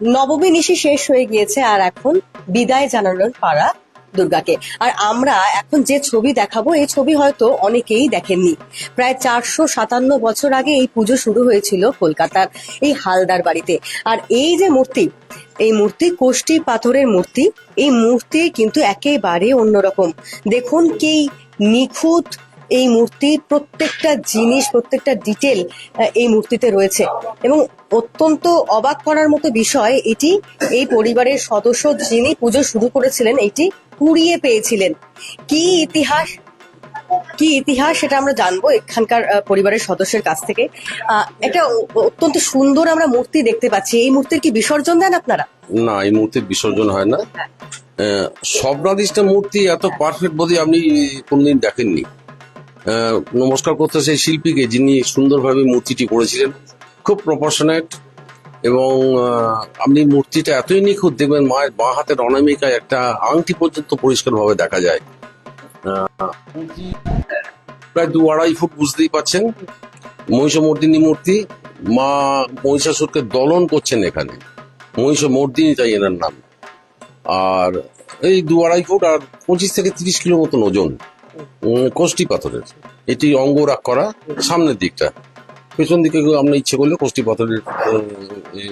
নবমী নিশি শেষ হয়ে গিয়েছে আর এখন বিদায় জানানোর পাড়া দুর্গাকে। আর আমরা এখন যে ছবি দেখাবো, এই ছবি হয়তো অনেকেই দেখেননি। প্রায় চারশো সাতান্ন বছর আগে এই পুজো শুরু হয়েছিল কলকাতার এই হালদার বাড়িতে। আর এই যে মূর্তি, এই মূর্তি কোষ্টি পাথরের মূর্তি, এই মূর্তি কিন্তু একেবারে অন্যরকম। দেখুন কি নিখুঁত এই মূর্তির প্রত্যেকটা জিনিস প্রত্যেকটা ডিটেল এই মূর্তিতে রয়েছে। এবং অত্যন্ত অবাক করার মতো বিষয় এটি এই পরিবারের সদস্য যিনি পুজো শুরু করেছিলেন এটি কুড়িয়ে পেয়েছিলেন। কি ইতিহাস? কি ইতিহাস সেটা আমরা জানব এখানকার পরিবারের সদস্যের কাছ থেকে। আহ, একটা অত্যন্ত সুন্দর আমরা মূর্তি দেখতে পাচ্ছি। এই মূর্তির কি বিসর্জন দেন আপনারা? না এই মূর্তির বিসর্জন হয় না। আহ, স্বপ্নাদিষ্ট মূর্তি এত পারফেক্ট বোধ আপনি কোনদিন দেখেননি। নমস্কার করতে সেই শিল্পীকে, যিনি সুন্দরভাবে মূর্তিটি করেছিলেন। খুব প্রপোর্শনেট এবং আপনি মূর্তিটা এতই নিখুঁত দেখবেন মায়ের বাঁ হাতের অনামিকায় একটা আংটি পর্যন্ত পরিষ্কারভাবে দেখা যায়। প্রায় দু আড়াই ফুট বুঝতেই পাচ্ছেন, মহিষমর্দিনী মূর্তি, মা মহিষাসুরকে দলন করছেন এখানে। মহিষ মর্দিনী তাই এনার নাম। আর এই দু আড়াই ফুট আর পঁচিশ থেকে তিরিশ কিলো মতন ওজন। কোষ্টি পাথরের। এটি অঙ্গরাগ করা সামনের দিকটা। পেছন দিকে আপনি ইচ্ছে করলে কোষ্টি পাথরের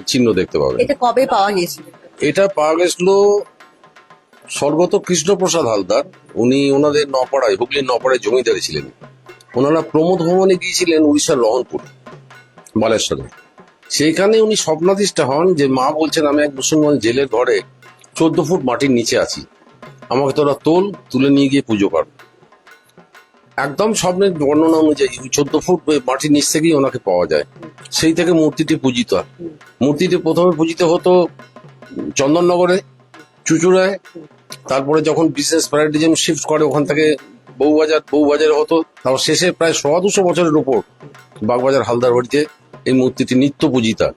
চিহ্ন দেখতে পাবেন। এটা কবে পাওয়া গিয়েছিল? এটা পাওয়া গেছিল স্বর্গত কৃষ্ণপ্রসাদ হালদার। উনি ওনাদের নপাড়ায় হুগলির নপাড়ায় জমিদারি ছিলেন। ওনারা প্রমোদ ভ্রমণে গিয়েছিলেন উড়িষ্যার রহনপুর বালেশ্বরে। সেইখানে উনি স্বপ্নাদিষ্ট হন যে মা বলছেন আমি এক মুসলমান জেলের ঘরে চোদ্দ ফুট মাটির নিচে আছি। আমাকে তোরা তোল তুলে নিয়ে গিয়ে পুজো কর। একদম স্বপ্নের বর্ণনা অনুযায়ী চোদ্দ ফুট মাটির নিচ থেকেই ওনাকে পাওয়া যায়। সেই থেকে মূর্তিটি পূজিত হয়। মূর্তিটি প্রথমে পূজিত হতো চন্দননগরে, চুচুড়ায়। তারপরে যখন বিজনেস প্যারাডিজম শিফট করে ওখান থেকে বউবাজার, বউবাজারে হতো। তারপর শেষে প্রায় সোয়া দুশো বছরের উপর বাগবাজার হালদার বাড়িতে এই মূর্তিটি নিত্য পূজিতা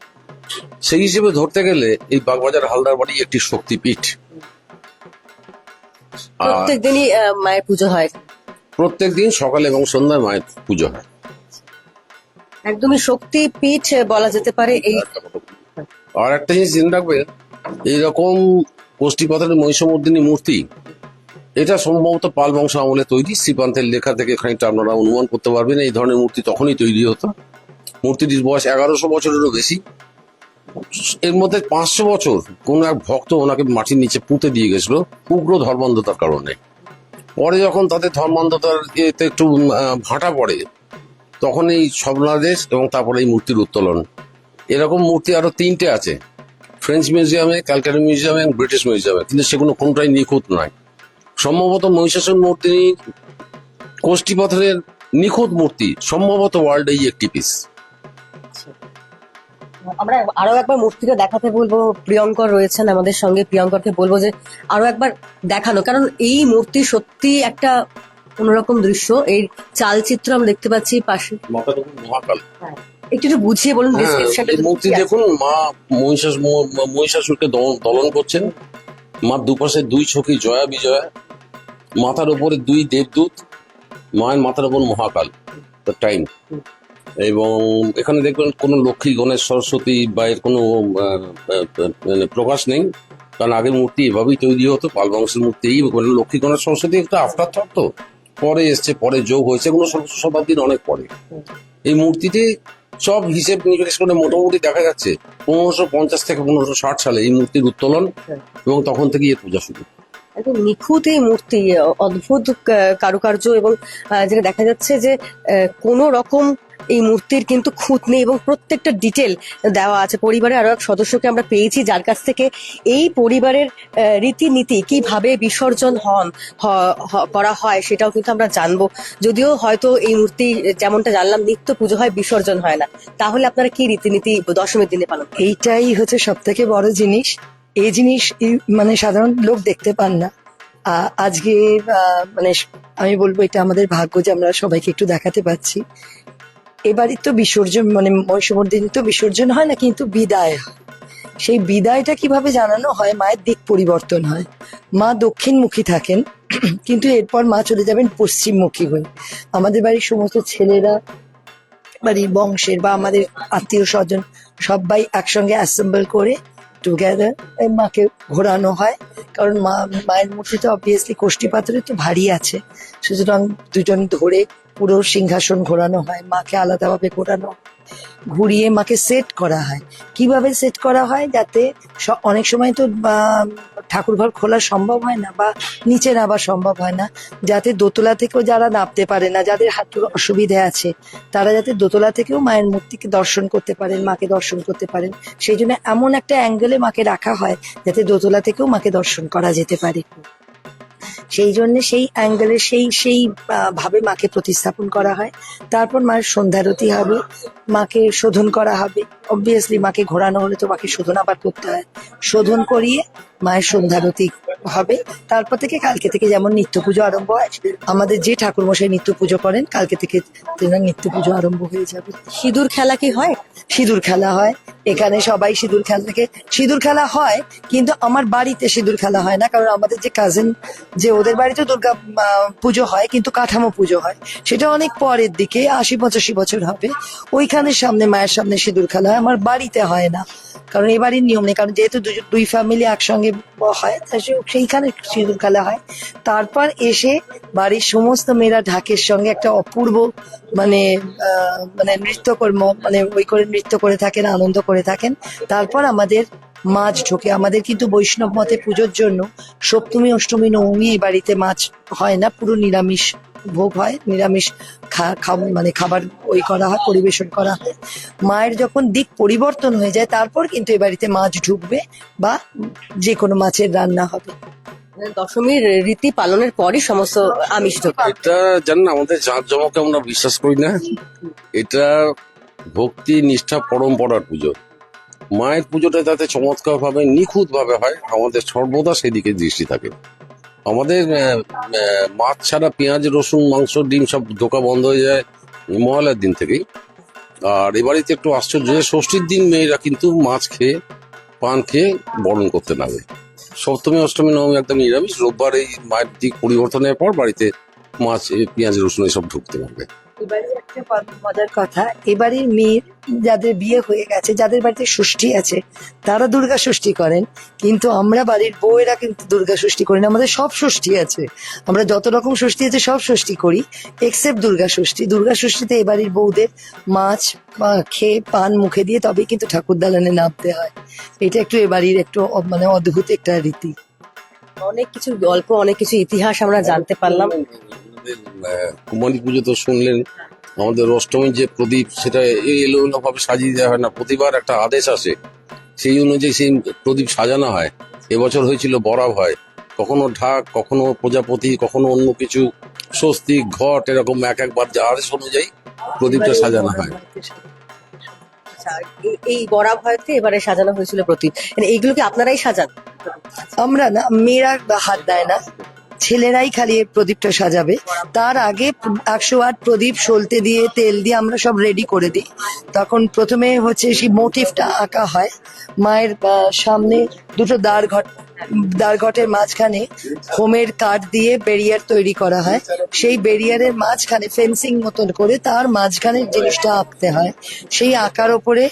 সেই হিসেবে ধরতে গেলে এই বাগবাজার হালদার বাড়ি একটি শক্তিপীঠ। আর প্রত্যেক দিনই মায়ের পুজো হয়। প্রত্যেক দিন সকালে এবং সন্ধ্যায় মায়ের পুজো হয়। একদমই শক্তি পীঠ বলা যেতে পারে এই আর একটা জিনিস জেনে রাখবেন এইরকম কোষ্ঠীপাথরের মহিষমর্দিনী মূর্তি এটা সম্ভবত পাল বংশ আমলে তৈরি। শ্রীপান্তের লেখা থেকে খানিকটা আপনারা অনুমান করতে পারবেন এই ধরনের মূর্তি তখনই তৈরি হতো। মূর্তিটির বয়স এগারোশো বছরেরও বেশি। এর মধ্যে পাঁচশো বছর কোন এক ভক্ত ওনাকে মাটির নিচে পুঁতে দিয়ে গেছিল উগ্র ধর্মান্ধতার কারণে। পরে যখন তাদের ধর্মান্ধতার এতে একটু ভাটা পড়ে তখন এই স্বপ্নাদেশ এবং তারপরে এই মূর্তির উত্তোলন। এরকম মূর্তি আরও তিনটে আছে। ফ্রেঞ্চ মিউজিয়ামে ক্যালকাটা মিউজিয়ামে এবং ব্রিটিশ মিউজিয়ামে কিন্তু সেগুলো কোনটাই নিখুঁত নয়। সম্ভবত মহিষাসন মূর্তি কোষ্ঠী পাথরের নিখুঁত মূর্তি সম্ভবত ওয়ার্ল্ড এই একটি পিস আমরা আরও একবার মূর্তিটা দেখাতে বলব। প্রিয়ঙ্কর রয়েছেন আমাদের সঙ্গে। প্রিয়ঙ্করকে বলব যে আরও একবার দেখানো। কারণ এই মূর্তি সত্যি একটা অন্যরকম দৃশ্য। এর চালচিত্র আমরা দেখতে পাচ্ছি পাশে। মহাকাল। একটু একটু বুঝিয়ে বলুন হ্যাঁ এই মূর্তি দেখুন মা মহিষাস মহিষাসুরকে দল- দলন করছেন। মার দুপাশে দুই ছকি জয়া বিজয়া। মাথার উপরে দুই দেবদূত। মায়ের মাথার উপর মহাকাল। টাইম এবং এখানে দেখবেন কোনো লক্ষ্মী, গণেশ, সরস্বতী বা এর কোনো মানে প্রকাশ নেই। কারণ আগের মূর্তি এভাবেই তৈরি হতো, পাল বংশের মূর্তি এই মানে লক্ষ্মী, গণেশ, সরস্বতী একটা আফটার থট তো। পরে এসছে, পরে যোগ হয়েছে এগুলো শতাব্দীর অনেক পরে। এই মূর্তিটি সব হিসেব নিকেশ করে মোটামুটি দেখা যাচ্ছে পনেরোশো পঞ্চাশ থেকে পনেরোশো ষাট সালে এই মূর্তির উত্তোলন এবং তখন থেকে এর পূজা শুরু। নিখুঁত এই মূর্তি অদ্ভুত কারুকার্য এবং যেটা দেখা যাচ্ছে যে কোন রকম এই মূর্তির কিন্তু খুঁত নেই এবং প্রত্যেকটা ডিটেল দেওয়া আছে। পরিবারের আরও এক সদস্যকে আমরা পেয়েছি যার কাছ থেকে এই পরিবারের রীতিনীতি কীভাবে বিসর্জন হন করা হয় সেটাও কিন্তু আমরা জানব। যদিও হয়তো এই মূর্তি যেমনটা জানলাম, নিত্য পুজো হয়, বিসর্জন হয় না। তাহলে আপনারা কি রীতিনীতি দশমীর দিনে পালন এইটাই হচ্ছে সব থেকে বড় জিনিস। এই জিনিস মানে সাধারণ লোক দেখতে পান না। আজকে মানে আমি বলব এটা আমাদের ভাগ্য যে আমরা সবাইকে একটু দেখাতে পাচ্ছি। এবারই তো বিসর্জন মানে মহিষমর্দিন তো বিসর্জন হয় না, কিন্তু বিদায় হয়। সেই বিদায়টা কীভাবে জানানো হয়? মায়ের দিক পরিবর্তন হয়। মা দক্ষিণমুখী থাকেন, কিন্তু এরপর মা চলে যাবেন পশ্চিমমুখী হয়ে। আমাদের বাড়ির সমস্ত ছেলেরা, বাড়ির বংশের বা আমাদের আত্মীয় স্বজন সবাই একসঙ্গে অ্যাসেম্বল করে টুগেদার মাকে ঘোরানো হয় কারণ মা, মায়ের মূর্তি তো অবভিয়াসলি কোষ্ঠী পাথরে তো ভারী আছে সুতরাং দুজন ধরে পুরো সিংহাসন ঘোরানো হয়, মাকে আলাদাভাবে ঘোরানো। ঘুরিয়ে মাকে সেট করা হয়। কীভাবে সেট করা হয়? যাতে অনেক সময় তো ঠাকুর ঘর খোলা সম্ভব হয় না, বা, নিচে নামা সম্ভব হয় না। যাতে দোতলা থেকেও যারা নামতে পারে না, যাদের হাঁটুর অসুবিধা আছে, তারা যাতে দোতলা থেকেও মায়ের মূর্তিকে দর্শন করতে পারেন, মাকে দর্শন করতে পারেন। সেই জন্য এমন একটা অ্যাঙ্গেলে মাকে রাখা হয়, যাতে দোতলা থেকেও মাকে দর্শন করা যেতে পারে। সেই জন্য সেই অ্যাঙ্গেলে সেই সেই ভাবে মাকে প্রতিস্থাপন করা হয়। তারপর মায়ের সন্ধ্যারতি হবে। মাকে শোধন করা হবে। অবভিয়াসলি মাকে ঘোরানো হলে তো মাকে শোধন আবার করতে হয়। শোধন করিয়ে মায়ের সন্ধ্যারতি হবে। তারপর থেকে কালকে থেকে যেমন নিত্য পুজো আরম্ভ হয়, আমাদের যে ঠাকুর মশাই নিত্য পুজো করেন, কালকে থেকে তেনার নিত্য পুজো আরম্ভ হয়ে যাবে। সিঁদুর খেলা কি হয়? সিঁদুর খেলা হয়। এখানে সবাই সিঁদুর খেলা থেকে। সিঁদুর খেলা হয়, কিন্তু আমার বাড়িতে সিঁদুর খেলা হয় না, কারণ আমাদের যে কাজিন যে ওদের বাড়িতে দুর্গা পুজো হয়, কিন্তু কাঠামো পুজো হয়। সেটা অনেক পরের দিকে, আশি পঁচাশি বছর হবে। ওইখানে সামনে, মায়ের সামনে সিঁদুর খেলা হয়। আমার বাড়িতে হয় না। কারণ এই বাড়ির নিয়ম নেই। কারণ যেহেতু দুই ফ্যামিলি একসঙ্গে হয় সেইখানে সিঁদুর খেলা হয়। তারপর এসে বাড়ির সমস্ত মেয়েরা ঢাকের সঙ্গে একটা অপূর্ব মানে মানে নৃত্যকর্ম মানে ওই করে নৃত্য করে থাকেন, আনন্দ করে থাকেন। তারপর আমাদের মাছ ঢোকে। আমাদের কিন্তু বৈষ্ণব মতে পুজোর জন্য সপ্তমী, অষ্টমী, নবমী এই বাড়িতে মাছ হয় না। পুরো নিরামিষ ভোগ হয় নিরামিষ খা- খাব- মানে খাবার ওই করা হয় পরিবেশন করা হয়। মায়ের যখন দিক পরিবর্তন হয়ে যায় তারপর কিন্তু এই বাড়িতে মাছ ঢুকবে বা যে কোনো মাছের রান্না হবে। মানে দশমীর রীতি পালনের পরই সমস্ত আমিষ এটা জানেন আমাদের জাঁক জমকে আমরা বিশ্বাস করি না। এটা ভক্তি নিষ্ঠা পরম্পরার পুজো। মায়ের পুজোটা যাতে চমৎকার ভাবে নিখুঁত ভাবে হয় আমাদের সর্বদা সেদিকে দৃষ্টি থাকে। আমাদের মাছ ছাড়া পেঁয়াজ, রসুন, মাংস, ডিম সব ধোকা বন্ধ হয়ে যায় মহালয়ার দিন থেকেই। আর এবারেতে একটু আশ্চর্য ষষ্ঠীর দিন মেয়েরা কিন্তু মাছ খেয়ে, পান খেয়ে বরণ করতে নামে। সপ্তমী, অষ্টমী, নবমী একদম নিরামিষ। রোববার এই মায়ের দিক পরিবর্তনের পর বাড়িতে মাছ পেঁয়াজ, রসুন এসব ঢুকতে পারবে এবারে একটা মজার কথা এবারে মেয়ের যাদের বিয়ে হয়ে গেছে যাদের বাড়িতে ষষ্ঠী আছে তারা দুর্গা ষষ্ঠী করেন। কিন্তু আমরা বাড়ির বউয়েরা কিন্তু দুর্গা ষষ্ঠী করি না। আমাদের সব ষষ্ঠী আছে। আমরা যত রকম ষষ্ঠী আছে সব ষষ্ঠী করি এক্সেপ্ট দুর্গা ষষ্ঠী। দুর্গা ষষ্ঠীতে এ বাড়ির বউদের মাছ বা খেয়ে পান মুখে দিয়ে তবে কিন্তু ঠাকুর দালানে নামতে হয়। এটা একটু এবাড়ির একটু মানে অদ্ভুত একটা রীতি। অনেক কিছু গল্প অনেক কিছু ইতিহাস আমরা জানতে পারলাম। আহ, কুমারী পুজো তো শুনলেন। আমাদের অষ্টমীর যে প্রদীপ সেটা এই এলো এলো ভাবে সাজিয়ে দেওয়া হয় না। প্রতিবার একটা আদেশ আসে। সেই অনুযায়ী সেই প্রদীপ সাজানো হয়। এবছর হয়েছিল বরাব হয়। কখনো ঢাক কখনো প্রজাপতি কখনো অন্য কিছু স্বস্তিক ঘট এরকম এক একবার যে আদেশ অনুযায়ী প্রদীপটা সাজানো হয়। আচ্ছা, এই- বড়া ভয়তে এবারে সাজানো হয়েছিল প্রতীক মানে এইগুলো কি আপনারাই সাজান? আমরা না মেয়েরা হাত দেয় না। ছেলেরাই খালি এই প্রদীপটা সাজাবে। তার আগে একশো আট প্রদীপ সলতে দিয়ে তেল দিয়ে আমরা সব রেডি করে দিই। তখন প্রথমে হচ্ছে সেই মোটিভটা আঁকা হয়। মায়ের সামনে দুটো দ্বার ঘট দ্বার ঘটের মাঝখানে হোমের কাঠ দিয়ে ব্যারিয়ার তৈরি করা হয়। সেই ব্যারিয়ারের মাঝখানে ফেন্সিং মতন করে তার মাঝখানে জিনিসটা আঁকতে হয়। সেই আঁকার ওপরে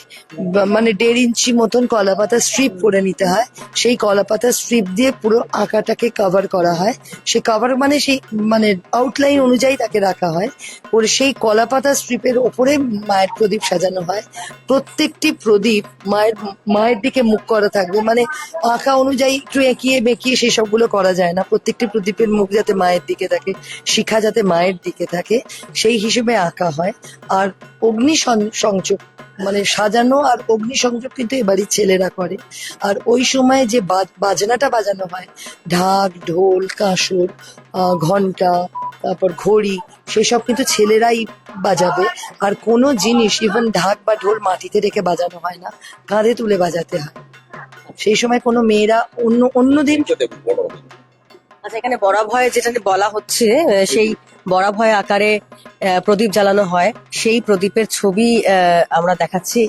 মানে দেড় ইঞ্চি মতন কলাপাতা স্ট্রিপ করে নিতে হয়। সেই কলাপাতা স্ট্রিপ দিয়ে পুরো আঁকাটাকে কভার করা হয়। সেই কভার মানে সেই মানে আউটলাইন অনুযায়ী তাকে রাখা হয়। করে সেই কলাপাতা স্ট্রিপের ওপরে মায়ের প্রদীপ সাজানো হয়। প্রত্যেকটি প্রদীপ মায়ের মায়ের দিকে মুখ করা থাকবে। মানে আঁকা অনুযায়ী একটু এঁকিয়ে বেঁকিয়ে সেই সবগুলো করা যায় না। প্রত্যেকটি প্রদীপের মুখ যাতে মায়ের দিকে থাকে, শিখা যাতে মায়ের দিকে থাকে, সেই হিসেবে আঁকা হয়। আর অগ্নি সংযোগ মানে সাজানো আর অগ্নি সংযোগ কিন্তু এবারই ছেলেরা করে। আর ওই সময় যে বাজ- বাজনাটা বাজানো হয়, ঢাক, ঢোল, কাঁসর ঘণ্টা তারপর ঘড়ি, সেসব কিন্তু ছেলেরাই বাজাবে। আর কোনো জিনিস ইভেন ঢাক বা ঢোল মাটিতে রেখে বাজানো হয় না, কাঁধে তুলে বাজাতে হয়। সেই সময় কোনো মেয়েরা অন্য অন্য দিন আচ্ছা এখানে বড়া ভয় যেটা বলা হচ্ছে সেই বড়া ভয় আকারে প্রদীপ জ্বালানো হয়। সেই প্রদীপের ছবি আমরা দেখাচ্ছি।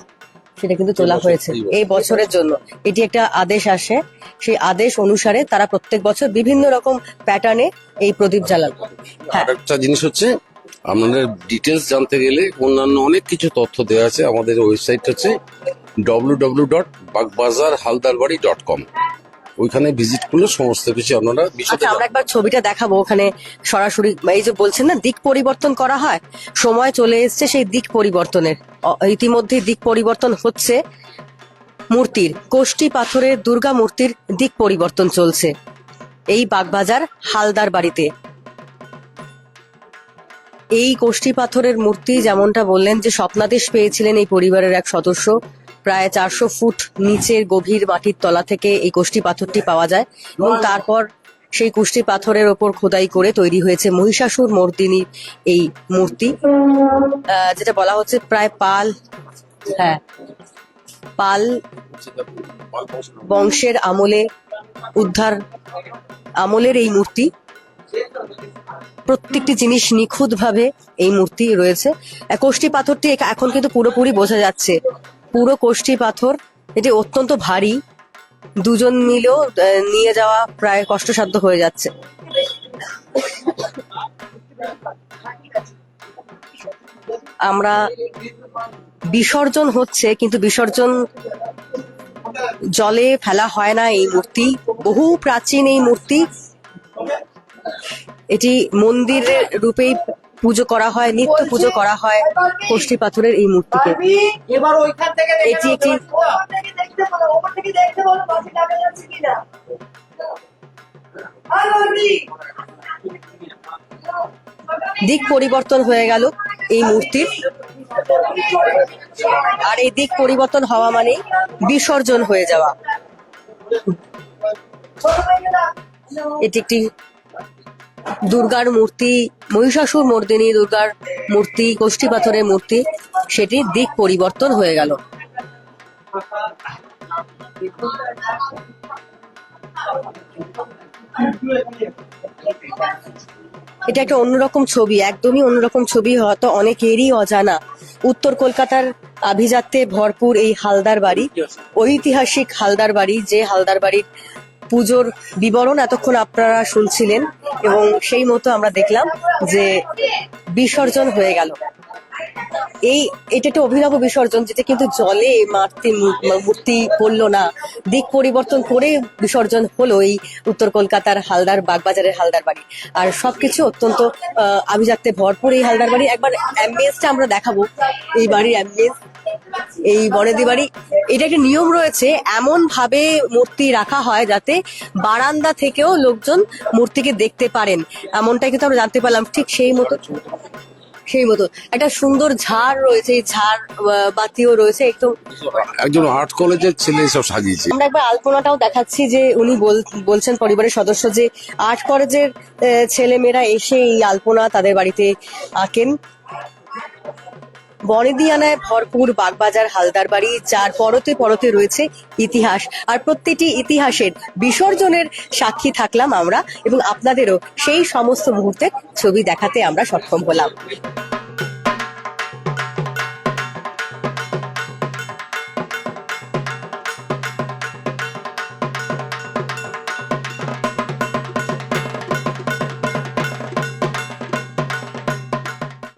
সেটা কিন্তু তোলা হয়েছে। এই বছরের জন্য। এটি একটা আদেশ আসে। সেই আদেশ অনুসারে তারা প্রত্যেক বছর বিভিন্ন রকম প্যাটার্নে এই প্রদীপ জ্বালান। হ্যাঁ। একটা জিনিস হচ্ছে আপনাদের ডিটেলস জানতে গেলে অন্যান্য অনেক কিছু তথ্য দেওয়া আছে। আমাদের ওয়েবসাইট হচ্ছে W W dot Bagbazar Haldarbari dot com ওইখানে ভিজিট করলে সমস্ত কিছু আপনারা আচ্ছা আমরা একবার ছবিটা দেখাবো। ওখানে সরাসরি এই যে বলছেন না, দিক পরিবর্তন করা হয়, সময় চলে এসছে সেই দিক পরিবর্তনের। ইতিমধ্যে দিক পরিবর্তন হচ্ছে। মূর্তির কোষ্টি পাথরের দুর্গা মূর্তির দিক পরিবর্তন চলছে। এই বাগবাজার হালদার বাড়িতে এই কোষ্টি পাথরের মূর্তি যেমনটা বললেন যে স্বপ্নাদেশ পেয়েছিলেন এই পরিবারের এক সদস্য। প্রায় চারশো ফুট নিচের গভীর মাটির তলা থেকে এই কোষ্টি পাথরটি পাওয়া যায় এবং তারপর সেই কুষ্টি পাথরের ওপর খোদাই করে তৈরি হয়েছে মহিষাসুর মর্দিনীর এই মূর্তি। যেটা বলা হচ্ছে প্রায় পাল হ্যাঁ পাল বংশের আমলে উদ্ধার, আমলের এই মূর্তি। প্রত্যেকটি জিনিস নিখুঁত ভাবে এই মূর্তি রয়েছে। কোষ্ঠী পাথরটি এখন কিন্তু পুরোপুরি বোঝা যাচ্ছে পুরো কোষ্ঠী পাথর, এটি অত্যন্ত ভারী। দুজন মিলেও নিয়ে যাওয়া প্রায় কষ্টসাধ্য হয়ে যাচ্ছে। আমরা বিসর্জন হচ্ছে, কিন্তু বিসর্জন জলে ফেলা হয় না এই মূর্তি। বহু প্রাচীন এই মূর্তি। এটি মন্দিরের রূপেই পুজো করা হয় নিত্য পুজো করা হয় কষ্টি পাথরের এই মূর্তিকে। এবার ওইখান থেকে এটি একটি দিক পরিবর্তন হয়ে গেল এই মূর্তির। আর এই দিক পরিবর্তন হওয়া মানে বিসর্জন হয়ে যাওয়া। এটি একটি দুর্গার মূর্তি, মহিষাসুর মর্দিনী দুর্গার মূর্তি কোষ্ঠী পাথরের মূর্তি, সেটির দিক পরিবর্তন হয়ে গেল। এটা একটা অন্যরকম ছবি, একদমই অন্যরকম ছবি, হয়তো অনেকেরই অজানা। উত্তর কলকাতার আভিজাত্যে ভরপুর এই হালদার বাড়ি, ঐতিহাসিক হালদার বাড়ি, যে হালদার বাড়ির পুজোর বিবরণ এতক্ষণ আপনারা শুনছিলেন এবং সেই মতো আমরা দেখলাম যে বিসর্জন হয়ে গেল। এই, এটা একটা অভিনব বিসর্জন যেটা কিন্তু জলে মারতে মূর্তি পড়ল না। দিক পরিবর্তন করে বিসর্জন হলো এই উত্তর কলকাতার হালদার বাগবাজারের হালদার বাড়ি। আর সবকিছু অত্যন্ত আভিজাত্যে ভরপুর এই হালদার বাড়ি। একবার অ্যাম্বিয়েন্সটা আমরা দেখাবো এই বাড়ির অ্যাম্বিয়েন্স এই বনেদি বাড়ি। এটা একটা নিয়ম রয়েছে এমন ভাবে মূর্তি রাখা হয় যাতে বারান্দা থেকেও লোকজন মূর্তিকে দেখতে পারেন। এমনটাই কিন্তু আমরা জানতে পারলাম, ঠিক সেই মতো। সেই মতো। একটা সুন্দর ঝাড় রয়েছে এই ঝাড় বাতিও রয়েছে একটু একজন আর্ট কলেজের ছেলে সব সাজিয়েছে। আমরা একবার আলপনাটাও দেখাচ্ছি যে উনি বল- বলছেন পরিবারের সদস্য যে আর্ট কলেজের ছেলে মেয়েরা এসে এই আলপনা তাদের বাড়িতে আঁকেন। বনেদিয়ানায় ভরপুর বাগবাজার হালদার বাড়ি, যার পরতে পরতে রয়েছে ইতিহাস। আর প্রত্যেকটি ইতিহাসের বিসর্জনের সাক্ষী থাকলাম আমরা এবং আপনাদেরও সেই সমস্ত মুহূর্তের ছবি দেখাতে আমরা সক্ষম হলাম।